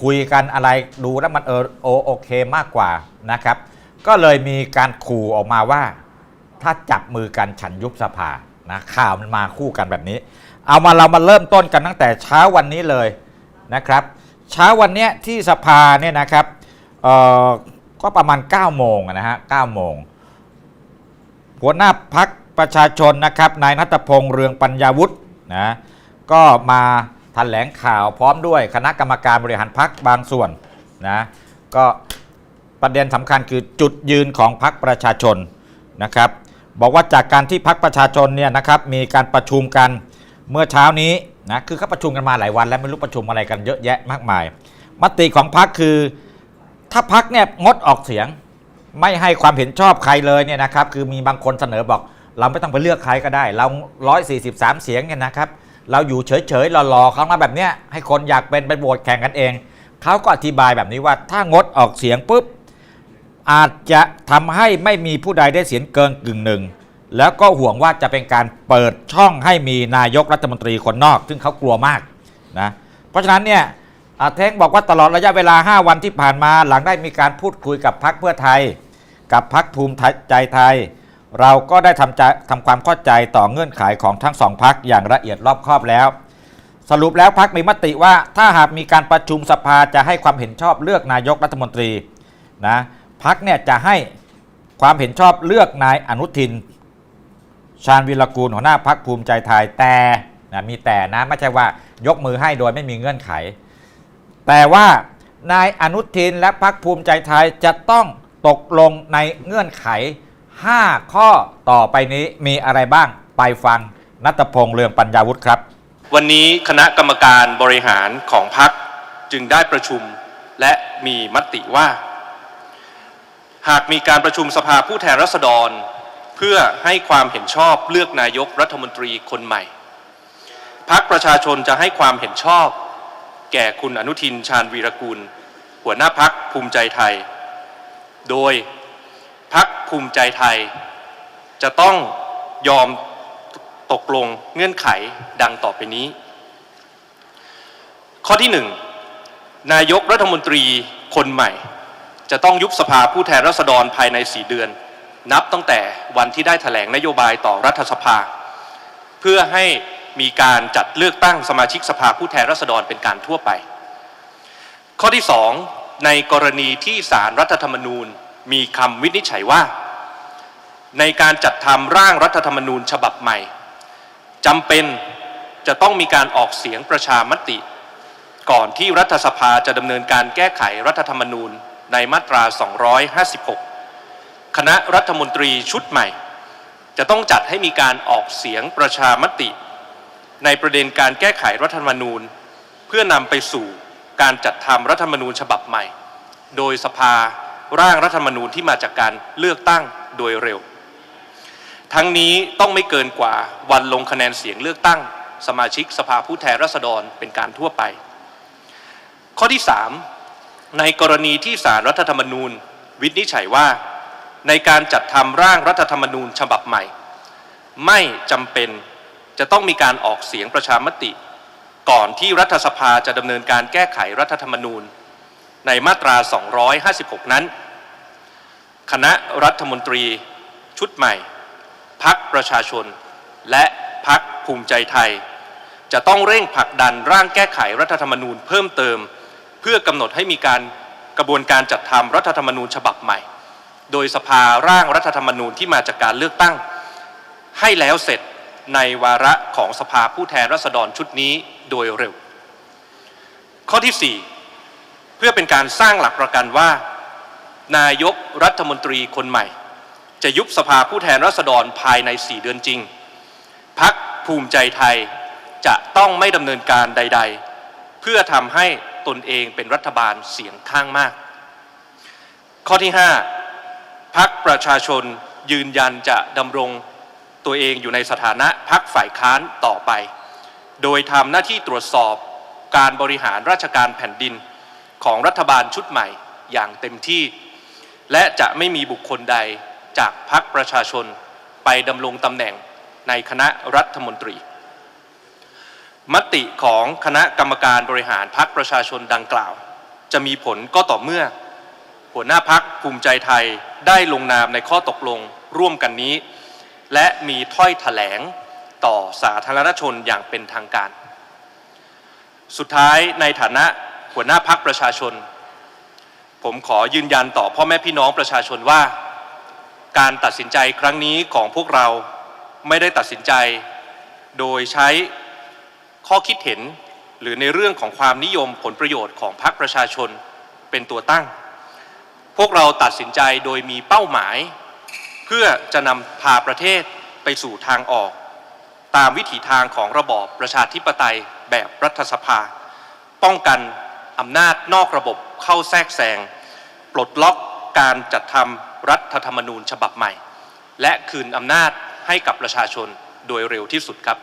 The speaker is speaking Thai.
คุยกันอะไรดูแล้วมันเออโอโอเคมากกว่านะครับ ก็เลยมีการขู่ออกมาว่า ถ้าจับมือกันฉันยุบสภานะข่าวมันมาคู่กันแบบนี้ เอามาเรามาเริ่มต้นกันตั้งแต่เช้าวันนี้เลยนะครับ เช้าวันนี้ที่สภาเนี่ยนะครับก็ประมาณ 9 โมงอะนะฮะ9โมงหัวหน้าพักประชาชนนะครับนายนัทพงษ์เรืองปัญญาวุฒินะก็มา แถลงข่าวพร้อมด้วยคณะกรรมการบริหารพักบางส่วนนะก็ประเด็นสำคัญคือจุดยืนของพักประชาชนนะครับ บอกว่าจากการที่พักประชาชนเนี่ยนะครับมีการประชุมกันเมื่อเช้านี้นะคือเขาประชุมกันมาหลายวันแล้วไม่รู้ประชุมอะไรกันเยอะแยะมากมาย มติของพักคือ ถ้าพักเนี่ยงดออกเสียง ไม่ให้ความเห็นชอบใครเลยเนี่ยนะครับคือมีบางคนเสนอบอก เราไม่ต้องไปเลือกใครก็ได้ เรา 143 เสียงเนี่ยนะครับ เราอยู่เฉยๆรอๆเขามาแบบเนี้ยให้คนอยากเป็นไปโหวตแข่งกันเองเขาก็อธิบายแบบนี้ว่าถ้างดออกเสียงปุ๊บอาจจะทำให้ไม่มีผู้ใดได้เสียงเกินกึ่งหนึ่งแล้วก็ห่วงว่าจะเป็นการเปิดช่องให้มีนายกรัฐมนตรีคนนอก ซึ่งเขากลัวมากนะเพราะฉะนั้นเนี่ยอาเท้งบอกว่าตลอดระยะเวลา 5 วันที่ผ่านมาหลังได้มีการพูดคุยกับพักเพื่อไทย กับพักภูมิใจไทย เราก็ได้ทำใจทำความเข้าใจต่อเงื่อนไขของทั้งสองพักอย่างละเอียดรอบคอบแล้ว สรุปแล้วพักมีมติว่าถ้าหากมีการประชุมสภาจะให้ความเห็นชอบเลือกนายกรัฐมนตรีนะพักเนี่ยจะให้ความเห็นชอบเลือกนายอนุทิน ชาญวิรกูลหัวหน้าพักภูมิใจไทยแต่นะมีแต่นะไม่ใช่ว่ายกมือให้โดยไม่มีเงื่อนไข แต่ว่านายอนุทินและพักภูมิใจไทยจะต้องตกลงในเงื่อนไข 5 ข้อต่อไปนี้มีอะไรบ้างไปฟังนัตพงษ์เรืองปัญญาวุฒิครับ วันนี้คณะกรรมการบริหารของพรรคจึงได้ประชุมและมีมติว่า หากมีการประชุมสภาผู้แทนราษฎร เพื่อให้ความเห็นชอบเลือกนายกรัฐมนตรีคนใหม่พรรคประชาชนจะให้ความเห็นชอบ แก่คุณอนุทินชาญวีรกูล หัวหน้าพักภูมิใจไทย โดย พักภูมิใจไทย จะต้องยอมตกลงเงื่อนไขดังต่อไปนี้ ข้อที่หนึ่งนายกรัฐมนตรีคนใหม่ จะต้องยุบสภาผู้แทนราษฎรภายใน 4 เดือน นับตั้งแต่วันที่ได้แถลงนโยบายต่อรัฐสภา เพื่อให้มีการจัดเลือกตั้งสมาชิกสภาผู้แทนราษฎรเป็นการทั่วไป ข้อที่ 2 ในกรณีที่สารรัฐธรรมนูญ มีคำวินิจฉัยว่า ในการจัดทำร่างรัฐธรรมนูญฉบับใหม่จำเป็นจะต้องมีการออกเสียงประชามติ ก่อนที่รัฐสภาจะดำเนินการแก้ไขรัฐธรรมนูญในมาตรา 256 คณะรัฐมนตรีชุดใหม่ จะต้องจัดให้มีการออกเสียงประชามติ ในประเด็นการแก้ไขรัฐธรรมนูญ เพื่อนำไปสู่การจัดทำรัฐธรรมนูญฉบับใหม่ โดยสภา ร่างรัฐธรรมนูญที่มาจากการเลือกตั้งโดยเร็ว ทั้งนี้ต้องไม่เกินกว่าวันลงคะแนนเสียงเลือกตั้ง สมาชิกสภาผู้แทนราษฎรเป็นการทั่วไป ข้อที่ 3 ในกรณีที่สารรัฐธรรมนูญ วินิจฉัยว่า ในการจัดทำร่างรัฐธรรมนูญฉบับใหม่ ไม่จำเป็นจะต้องมีการออกเสียงประชามติ ก่อนที่รัฐสภาจะดำเนินการแก้ไขรัฐธรรมนูญ ในมาตรา 256 นั้น คณะรัฐมนตรีชุดใหม่ พักประชาชน และพักภูมิใจไทย จะต้องเร่งผลักดันร่างแก้ไขรัฐธรรมนูญเพิ่มเติม เพื่อกำหนดให้มีการกระบวนการจัดทำรัฐธรรมนูญฉบับใหม่ โดยสภาร่างรัฐธรรมนูญที่มาจากการเลือกตั้ง ให้แล้วเสร็จในวาระของสภาผู้แทนราษฎรชุดนี้โดยเร็ว ข้อที่ 4 เพื่อเป็นการสร้างหลักประกันว่า นายกรัฐมนตรีคนใหม่ จะยุบสภาผู้แทนราษฎรภายใน 4 เดือนจริงพักภูมิใจไทยจะต้องไม่ดำเนินการใด ๆ เพื่อทำให้ตนเองเป็นรัฐบาลเสียงข้างมาก ข้อที่ 5พักประชาชนยืนยันจะดำรงตัวเองอยู่ในสถานะพักฝ่ายค้านต่อไป โดยทำหน้าที่ตรวจสอบการบริหารราชการแผ่นดินของรัฐบาลชุดใหม่อย่างเต็มที่ และจะไม่มีบุคคลใดจากพรรคประชาชนไปดำรงตำแหน่งในคณะรัฐมนตรี มติของคณะกรรมการบริหารพักประชาชนดังกล่าว จะมีผลก็ต่อเมื่อ หัวหน้าพักภูมิใจไทยได้ลงนามในข้อตกลงร่วมกันนี้ และมีถ้อยแถลงต่อสาธารณชนอย่างเป็นทางการ สุดท้ายในฐานะหัวหน้าพักประชาชน ผมขอยืนยันต่อพ่อแม่พี่น้องประชาชนว่า การตัดสินใจครั้งนี้ของพวกเราไม่ได้ตัดสินใจ โดยใช้ข้อคิดเห็นหรือในเรื่องของความนิยมผลประโยชน์ของพรรคประชาชนเป็นตัวตั้ง พวกเราตัดสินใจโดยมีเป้าหมาย เพื่อจะนำพาประเทศไปสู่ทางออก ตามวิถีทางของระบอบประชาธิปไตยแบบรัฐสภา ป้องกันอำนาจนอกระบบ เข้าแทรกแซงปลดล็อกการจัดทำรัฐธรรมนูญฉบับใหม่ และคืนอำนาจให้กับประชาชนโดยเร็วที่สุดครับ